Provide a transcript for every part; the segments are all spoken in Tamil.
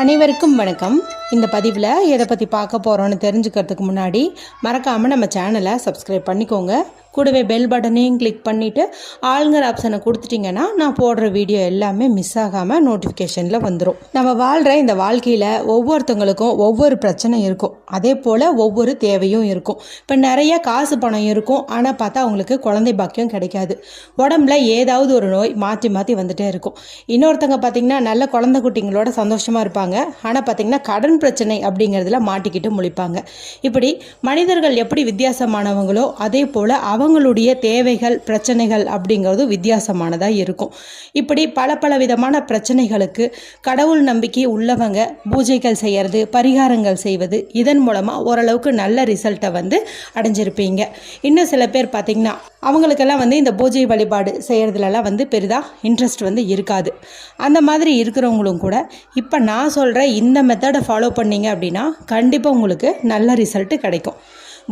அனைவருக்கும் வணக்கம். இந்த பதிவில் எதை பற்றி பார்க்க போகிறோன்னு தெரிஞ்சுக்கிறதுக்கு முன்னாடி மறக்காமல் நம்ம சேனலை சப்ஸ்கிரைப் பண்ணிக்கோங்க. கூடவே பெல் பட்டனையும் கிளிக் பண்ணிவிட்டு ஆளுங்கிற ஆப்ஷனை கொடுத்துட்டிங்கன்னா நான் போடுற வீடியோ எல்லாமே மிஸ் ஆகாமல் நோட்டிஃபிகேஷனில் வந்துடும் நம்ம வாழ்கிற இந்த வாழ்க்கையில் ஒவ்வொருத்தவங்களுக்கும் ஒவ்வொரு பிரச்சனை இருக்கும். அதே போல் ஒவ்வொரு தேவையும் இருக்கும். இப்போ நிறைய காசு பணம் இருக்கும். ஆனால் பார்த்தா அவங்களுக்கு குழந்தை பாக்கியம் கிடைக்காது. உடம்புல ஏதாவது ஒரு நோய் மாற்றி மாற்றி வந்துட்டே இருக்கும். இன்னொருத்தங்க பார்த்திங்கன்னா நல்ல குழந்தை குட்டிங்களோட சந்தோஷமாக இருப்பாங்க. ஆனால் பார்த்திங்கன்னா கடன் பிரச்சனை அப்படிங்கிறதுல மாட்டிக்கிட்டு முழிப்பாங்க. இப்படி மனிதர்கள் எப்படி வித்தியாசமானவங்களோ அதே போல் அவங்களுடைய தேவைகள் பிரச்சனைகள் அப்படிங்கிறது வித்தியாசமானதாக இருக்கும். இப்படி பல பல விதமான பிரச்சனைகளுக்கு கடவுள் நம்பிக்கை உள்ளவங்க பூஜைகள் செய்கிறது பரிகாரங்கள் செய்வது இதை இதன் மூலமாக ஓரளவுக்கு நல்ல ரிசல்ட்டை வந்து அடைஞ்சிருப்பீங்க. இன்னும் சில பேர் பார்த்திங்கன்னா அவங்களுக்கெல்லாம் வந்து இந்த பூஜை வழிபாடு செய்கிறதுலலாம் வந்து பெரிதாக இன்ட்ரெஸ்ட் வந்து இருக்காது. அந்த மாதிரி இருக்கிறவங்களும் கூட இப்போ நான் சொல்கிற இந்த மெத்தடை ஃபாலோ பண்ணிங்க அப்படின்னா கண்டிப்பாக உங்களுக்கு நல்ல ரிசல்ட்டு கிடைக்கும்.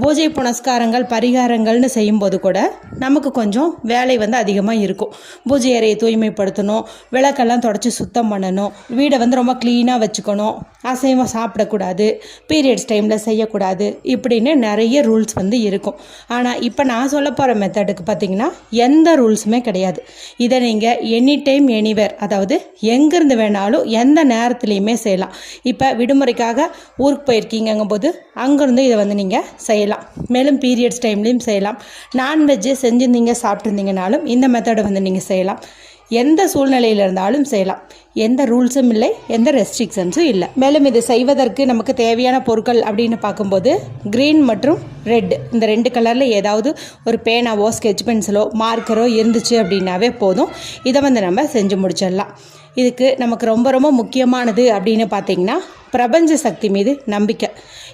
பூஜை புனஸ்காரங்கள் பரிகாரங்கள்னு செய்யும்போது கூட நமக்கு கொஞ்சம் வேலை வந்து அதிகமாக இருக்கும். பூஜை அறையை தூய்மைப்படுத்தணும் விளக்கெல்லாம் தொடச்சி சுத்தம் பண்ணணும் வீடை வந்து ரொம்ப க்ளீனாக வச்சுக்கணும் அசைவம் சாப்பிடக்கூடாது பீரியட்ஸ் டைமில் செய்யக்கூடாது இப்படின்னு நிறைய ரூல்ஸ் வந்து இருக்கும். ஆனால் இப்போ நான் சொல்ல போகிற மெத்தடுக்கு பார்த்தீங்கன்னா எந்த ரூல்ஸுமே கிடையாது. இதை நீங்கள் எனி டைம் எனிவேர் அதாவது எங்கேருந்து வேணாலும் எந்த நேரத்துலையுமே செய்யலாம். இப்போ விடுமுறைக்காக ஊருக்கு போயிருக்கீங்கங்கும்போது அங்கேருந்து இதை வந்து நீங்கள் செய்யலாம். மேலும் பீரியட்ஸ் டைம்லேயும் செய்யலாம். நான்வெஜ்ஜு செஞ்சுருந்தீங்க சாப்பிட்ருந்தீங்கனாலும் இந்த மெத்தடை வந்து நீங்கள் செய்யலாம். எந்த சூழ்நிலையில் இருந்தாலும் செய்யலாம். எந்த ரூல்ஸும் இல்லை எந்த ரெஸ்ட்ரிக்ஷன்ஸும் இல்லை. மேலும் இது செய்வதற்கு நமக்கு தேவையான பொருட்கள் அப்படின்னு பார்க்கும்போது க்ரீன் மற்றும் ரெட் இந்த ரெண்டு கலரில் ஏதாவது ஒரு பேனாவோ ஸ்கெட்ச் பென்சிலோ மார்க்கரோ இருந்துச்சு அப்படின்னாவே போதும். இதை வந்து நம்ம செஞ்சு முடிச்சிடலாம். இதுக்கு நமக்கு ரொம்ப ரொம்ப முக்கியமானது அப்படின்னு பார்த்தீங்கன்னா பிரபஞ்ச சக்தி மீது நம்பிக்கை.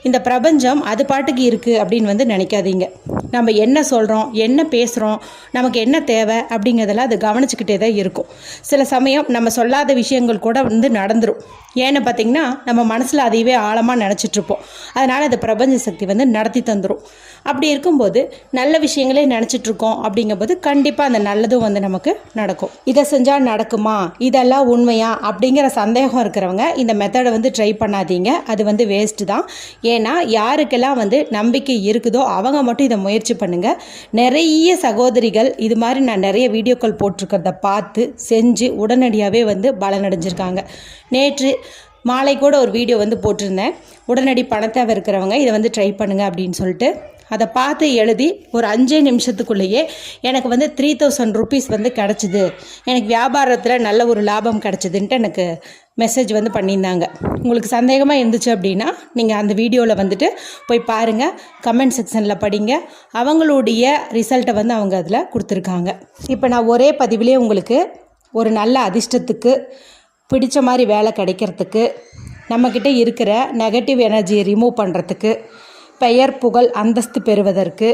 இந்த பிரபஞ்சம் அது பாட்டுக்கு இருக்குது அப்படின்னு வந்து நினைக்காதீங்க. நம்ம என்ன சொல்கிறோம் என்ன பேசுகிறோம் நமக்கு என்ன தேவை அப்படிங்கிறதெல்லாம் அது கவனிச்சுக்கிட்டே தான் இருக்கும். சில சமயம் நம்ம சொல்லாத விஷயங்கள் கூட வந்து நடந்துடும் ஏன்னு பார்த்தீங்கன்னா நம்ம மனசில் அதையவே ஆழமாக நினச்சிட்ருப்போம் அதனால் அந்த பிரபஞ்ச சக்தி வந்து நடத்தி தந்துடும் அப்படி இருக்கும்போது நல்ல விஷயங்களே நினச்சிட்ருக்கோம் அப்படிங்கும்போது கண்டிப்பாக அந்த நல்லதும் வந்து நமக்கு நடக்கும். இதை செஞ்சால் நடக்குமா? இதெல்லாம் உண்மையா? அப்படிங்கிற சந்தேகம் இருக்கிறவங்க இந்த மெத்தடை வந்து ட்ரை பண்ணாதீங்க. அது வந்து வேஸ்ட்டு தான். ஏன்னா யாருக்கெல்லாம் வந்து நம்பிக்கை இருக்குதோ அவங்க மட்டும் இதை முயற்சி பண்ணுங்கள் நிறைய சகோதரிகள் இது மாதிரி நான் நிறைய வீடியோக்கள் போட்டிருக்கிறத பார்த்து செஞ்சு உடனடியாகவே வந்து பலனடைஞ்சிருக்காங்க. நேற்று மாலை கூட ஒரு வீடியோ வந்து போட்டிருந்தேன். உடனடி பணத்தேவை இருக்கிறவங்க இதை வந்து ட்ரை பண்ணுங்கள் அப்படின்னு சொல்லிட்டு. அதை பார்த்து எழுதி ஒரு அஞ்சே நிமிஷத்துக்குள்ளேயே எனக்கு வந்து த்ரீ தௌசண்ட் ருபீஸ் வந்து கிடச்சிது. எனக்கு வியாபாரத்தில் நல்ல ஒரு லாபம் கிடச்சிதுன்ட்டு எனக்கு மெசேஜ் வந்து பண்ணியிருந்தாங்க. உங்களுக்கு சந்தேகமாக இருந்துச்சு அப்படின்னா நீங்கள் அந்த வீடியோவில் வந்துட்டு போய் பாருங்கள் கமெண்ட் செக்ஷனில் படிங்க. அவங்களுடைய ரிசல்ட்டை வந்து அவங்க அதில் கொடுத்துருக்காங்க. இப்போ நான் ஒரே பதிவிலே உங்களுக்கு ஒரு நல்ல அதிர்ஷ்டத்துக்கு பிடிச்ச மாதிரி வேலை கிடைக்கிறதுக்கு நம்மக்கிட்ட இருக்கிற நெகட்டிவ் எனர்ஜியை ரிமூவ் பண்ணுறதுக்கு பெயர் புகழ் அந்தஸ்து பெறுவதற்கு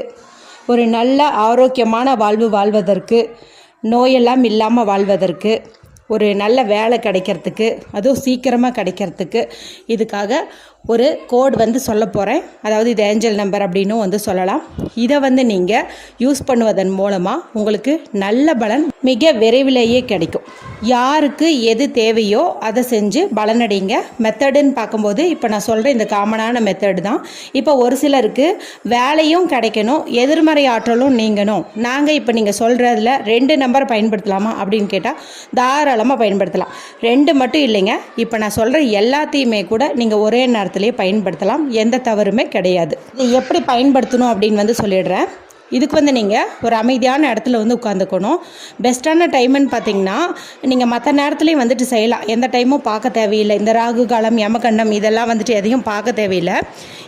ஒரு நல்ல ஆரோக்கியமான வாழ்வு வாழ்வதற்கு நோயெல்லாம் இல்லாமல் வாழ்வதற்கு ஒரு நல்ல வேலை கிடைக்கிறதுக்கு அதுவும் சீக்கிரமாக கிடைக்கிறதுக்கு இதுக்காக ஒரு கோட் வந்து சொல்ல போகிறேன் அதாவது இது ஏஞ்சல் நம்பர் அப்படின்னும் வந்து சொல்லலாம். இதை வந்து நீங்கள் யூஸ் பண்ணுவதன் மூலமாக உங்களுக்கு நல்ல பலன் மிக விரைவிலேயே கிடைக்கும். யாருக்கு எது தேவையோ அதை செஞ்சு பலனடைங்க. மெத்தடுன்னு பார்க்கும்போது இப்போ நான் சொல்கிற இந்த காமனான மெத்தடு தான். இப்போ ஒரு சிலருக்கு வேலையும் கிடைக்கணும் எதிர்மறை ஆற்றலும் நீங்கணும். நாங்கள் இப்போ நீங்கள் சொல்கிறதுல ரெண்டு நம்பர் பயன்படுத்தலாமா அப்படின்னு கேட்டால் தாராளமாக பயன்படுத்தலாம். ரெண்டு மட்டும் இல்லைங்க. இப்போ நான் சொல்கிற எல்லாத்தையுமே கூட நீங்கள் ஒரே நேரத்திலேயே பயன்படுத்தலாம். எந்த தவறுமே கிடையாது. இது எப்படி பயன்படுத்தணும் அப்படின்னு வந்து சொல்லிடுறேன். இதுக்கு வந்து நீங்கள் ஒரு அமைதியான இடத்துல வந்து உட்காந்துக்கணும் பெஸ்ட்டான டைம்னு பார்த்தீங்கன்னா நீங்கள் மற்ற நேரத்துலையும் வந்துட்டு செய்யலாம். எந்த டைமும் பார்க்க தேவையில்லை. இந்த ராகு காலம் யமகண்டம் இதெல்லாம் வந்துட்டு எதையும் பார்க்க தேவையில்லை.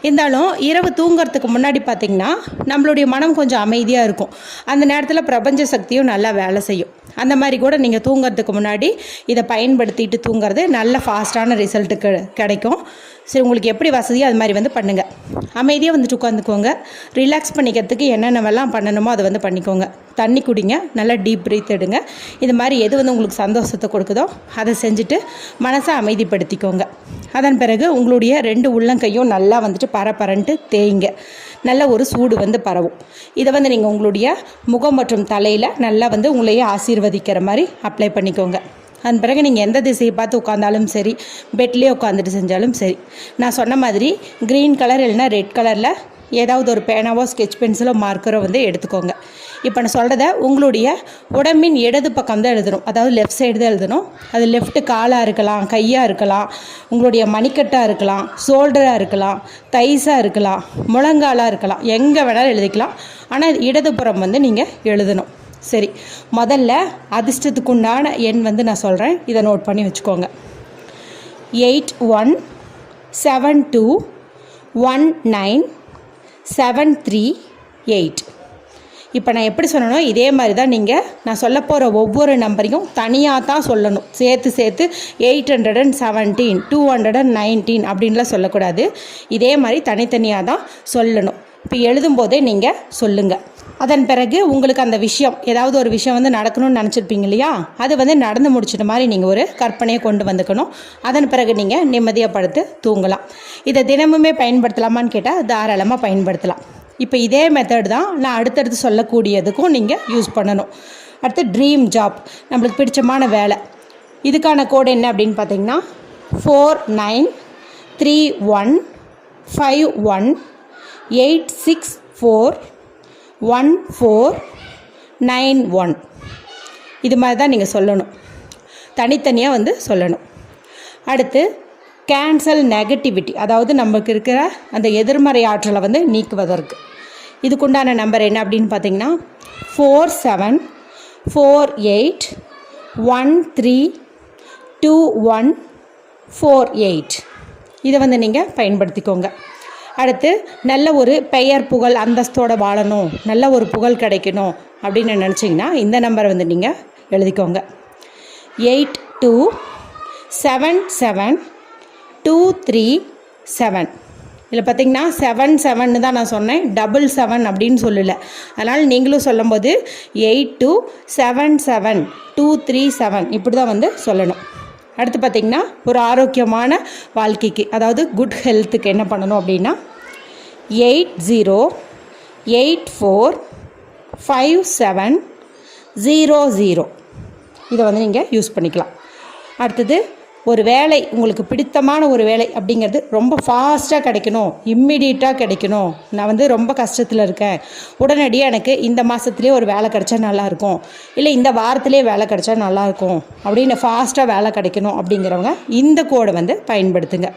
இருந்தாலும் இரவு தூங்குறதுக்கு முன்னாடி பார்த்தீங்கன்னா நம்மளுடைய மனம் கொஞ்சம் அமைதியாக இருக்கும். அந்த நேரத்தில் பிரபஞ்ச சக்தியும் நல்லா வேலை செய்யும். அந்த மாதிரி கூட நீங்கள் தூங்குறதுக்கு முன்னாடி இதை பயன்படுத்திட்டு தூங்குறது நல்ல ஃபாஸ்ட்டான ரிசல்ட்டு கிடைக்கும். சரி உங்களுக்கு எப்படி வசதியோ அது மாதிரி வந்து பண்ணுங்கள் அமைதியாக வந்துட்டு உட்காந்துக்கோங்க. ரிலாக்ஸ் பண்ணிக்கிறதுக்கு என்னென்னவெல்லாம் பண்ணணுமோ அதை வந்து பண்ணிக்கோங்க. தண்ணி குடிங்க நல்லா டீப் ப்ரீத் எடுங்க. இது மாதிரி எது வந்து உங்களுக்கு சந்தோஷத்தை கொடுக்குதோ அதை செஞ்சுட்டு மனசை அமைதிப்படுத்திக்கோங்க. அதன் பிறகு உங்களுடைய ரெண்டு உள்ளங்கையும் நல்லா வந்துட்டு பரபரன்ட்டு தேய்ங்க. நல்ல ஒரு சூடு வந்து பரவும். இதை வந்து நீங்கள் உங்களுடைய முகம் மற்றும் தலையில் நல்லா வந்து உங்களையே ஆசீர்வதிக்கிற மாதிரி அப்ளை பண்ணிக்கோங்க. அதன் பிறகு நீங்கள் எந்த திசையை பார்த்து உட்காந்தாலும் சரி பெட்லேயே உட்காந்துட்டு செஞ்சாலும் சரி. நான் சொன்ன மாதிரி க்ரீன் கலர் இல்லைன்னா ரெட் கலரில் ஏதாவது ஒரு பேனாவோ ஸ்கெட்ச் பென்சிலோ மார்க்கரோ வந்து எடுத்துக்கோங்க. இப்போ நான் சொல்கிறத உங்களுடைய உடம்பின் இடது பக்கம் தான் எழுதணும். அதாவது லெஃப்ட் சைடு தான் எழுதணும். அது லெஃப்ட்டு காலாக இருக்கலாம் கையாக இருக்கலாம் உங்களுடைய மணிக்கட்டாக இருக்கலாம் ஷோல்டராக இருக்கலாம் தைஸாக இருக்கலாம் முழங்காலாக இருக்கலாம் எங்கே வேணாலும் எழுதிக்கலாம். ஆனால் இடதுபுறம் வந்து நீங்கள் எழுதணும். சரி முதல்ல அதிர்ஷ்டத்துக்கு உண்டான எண் வந்து நான் சொல்கிறேன் இதை நோட் பண்ணி வச்சுக்கோங்க. Eight one seven two one nine seven three eight. இப்போ நான் எப்படி சொன்னனோ இதே மாதிரி தான் நீங்கள் நான் சொல்ல போகிற ஒவ்வொரு நம்பரையும் தனியாக தான் சொல்லணும். சேர்த்து சேர்த்து eight hundred and seventeen two hundred and nineteen அப்படின்லாம் சொல்லக்கூடாது. இதே மாதிரி தனித்தனியாக தான் சொல்லணும். இப்போ எழுதும்போதே நீங்கள் சொல்லுங்கள் அதன் பிறகு உங்களுக்கு அந்த விஷயம் ஏதாவது ஒரு விஷயம் வந்து நடக்கணும்னு நினச்சிருப்பீங்க இல்லையா? அது வந்து நடந்து முடிச்சிட்ட மாதிரி நீங்கள் ஒரு கற்பனையை கொண்டு வந்துக்கணும். அதன் பிறகு நீங்கள் நிம்மதியாக படுத்து தூங்கலாம். இதை தினமுமே பயன்படுத்தலாமான்னு கேட்டால் தாராளமாக பயன்படுத்தலாம். இப்போ இதே மெத்தட் தான் நான் அடுத்தடுத்து சொல்லக்கூடியதுக்கும் நீங்கள் யூஸ் பண்ணணும். அடுத்து ட்ரீம் ஜாப் நம்மளுக்கு பிடிச்சமான வேலை. இதுக்கான கோடு என்ன அப்படின்னு பார்த்தீங்கன்னா four nine three one five one eight six four one four nine one. இது மாதிரி தான் நீங்கள் சொல்லணும். தனித்தனியாக வந்து சொல்லணும். அடுத்து கேன்சல் நெகட்டிவிட்டி அதாவது நமக்கு இருக்கிற அந்த எதிர்மறை ஆற்றலை வந்து நீக்குவதற்கு. இதுக்குண்டான நம்பர் என்ன அப்படின்னு பார்த்தீங்கன்னா four seven four eight one three two one four eight இதை வந்து நீங்கள் பயன்படுத்திக்கோங்க. அடுத்து நல்ல ஒரு பெயர் புகழ் அந்தஸ்தோடு வாழணும். நல்ல ஒரு புகழ் கிடைக்கணும் அப்படின்னு நினச்சிங்கன்னா இந்த நம்பரை வந்து நீங்கள் எழுதிக்கோங்க. Eight two seven seven two three seven. இதில் பார்த்தீங்கன்னா செவன் செவன் தான் நான் சொன்னேன். டபுள் செவன் அப்படின்னு சொல்லலை. அதனால் நீங்களும் சொல்லும்போது eight two seven seven two three seven இப்படி தான் வந்து சொல்லணும். அடுத்து பார்த்திங்கன்னா ஒரு ஆரோக்கியமான வாழ்க்கைக்கு அதாவது குட் ஹெல்த்துக்கு என்ன பண்ணணும் அப்படின்னா eight zero eight four five seven zero zero. இதை வந்து நீங்கள் யூஸ் பண்ணிக்கலாம். அடுத்தது ஒரு வேலை உங்களுக்கு பிடித்தமான ஒரு வேலை அப்படிங்கிறது ரொம்ப ஃபாஸ்ட்டாக கிடைக்கணும் இம்மிடியட்டாக கிடைக்கணும். நான் வந்து ரொம்ப கஷ்டத்தில் இருக்கேன். உடனடியாக எனக்கு இந்த மாதத்துலேயே ஒரு வேலை கிடைச்சா நல்லாயிருக்கும். இல்லை இந்த வாரத்திலே வேலை கிடைச்சா நல்லாயிருக்கும். அப்படின்னு ஃபாஸ்ட்டாக வேலை கிடைக்கணும் அப்படிங்கிறவங்க இந்த கோடை வந்து பயன்படுத்துங்க.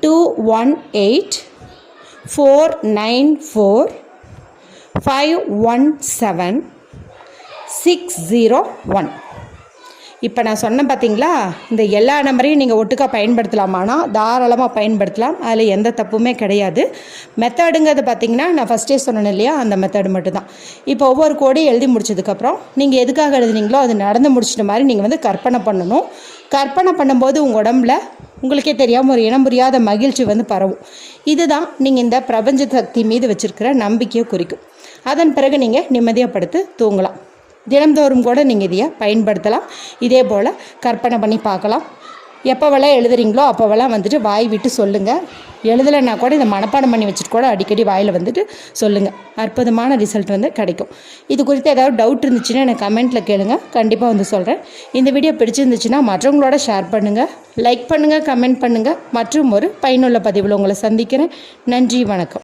Two one eight four nine four five one seven six zero one இப்போ நான் சொன்னேன் பார்த்தீங்களா இந்த எல்லா நம்பரையும் நீங்கள் ஒட்டுக்காக பயன்படுத்தலாமானா தாராளமாக பயன்படுத்தலாம். அதில் எந்த தப்புமே கிடையாது. மெத்தடுங்கிறது பார்த்தீங்கன்னா நான் ஃபஸ்ட்டே சொன்னேன் இல்லையா? அந்த மெத்தடு மட்டும்தான். இப்போ ஒவ்வொரு கோடையும் எழுதி முடிச்சதுக்கப்புறம் நீங்கள் எதுக்காக எழுதுனீங்களோ அது நடந்து முடிச்சிட்ட மாதிரி நீங்கள் வந்து கற்பனை பண்ணணும். கற்பனை பண்ணும்போது உங்கள் உடம்புல உங்களுக்கே தெரியாமல் ஒரு இனம் புரியாத மகிழ்ச்சி வந்து பரவும். இதுதான் நீங்கள் இந்த பிரபஞ்ச சக்தி மீது வச்சுருக்கிற நம்பிக்கையை குறிக்கும். அதன் பிறகு நீங்கள் நிம்மதியாக படுத்து தூங்கலாம். தினந்தோறும் கூட நீங்கள் இதையை பயன்படுத்தலாம். இதே போல் கற்பனை பண்ணி பார்க்கலாம். எப்போவெல்லாம் எழுதுறீங்களோ அப்போவெல்லாம் வந்துட்டு வாய் விட்டு சொல்லுங்கள் எழுதலைன்னா கூட இதை மனப்பாடம் பண்ணி வச்சுட்டு கூட அடிக்கடி வாயில் வந்துட்டு சொல்லுங்கள் அற்புதமான ரிசல்ட் வந்து கிடைக்கும். இது குறித்து ஏதாவது டவுட் இருந்துச்சுன்னா எனக்கு கமெண்ட்டில் கேளுங்க. கண்டிப்பாக வந்து சொல்கிறேன் இந்த வீடியோ பிடிச்சிருந்துச்சுன்னா மற்றவங்களோட ஷேர் பண்ணுங்கள் லைக் பண்ணுங்கள் கமெண்ட் பண்ணுங்கள் மற்றும் ஒரு பயனுள்ள பதிவில் உங்களை சந்திக்கிறேன். நன்றி வணக்கம்.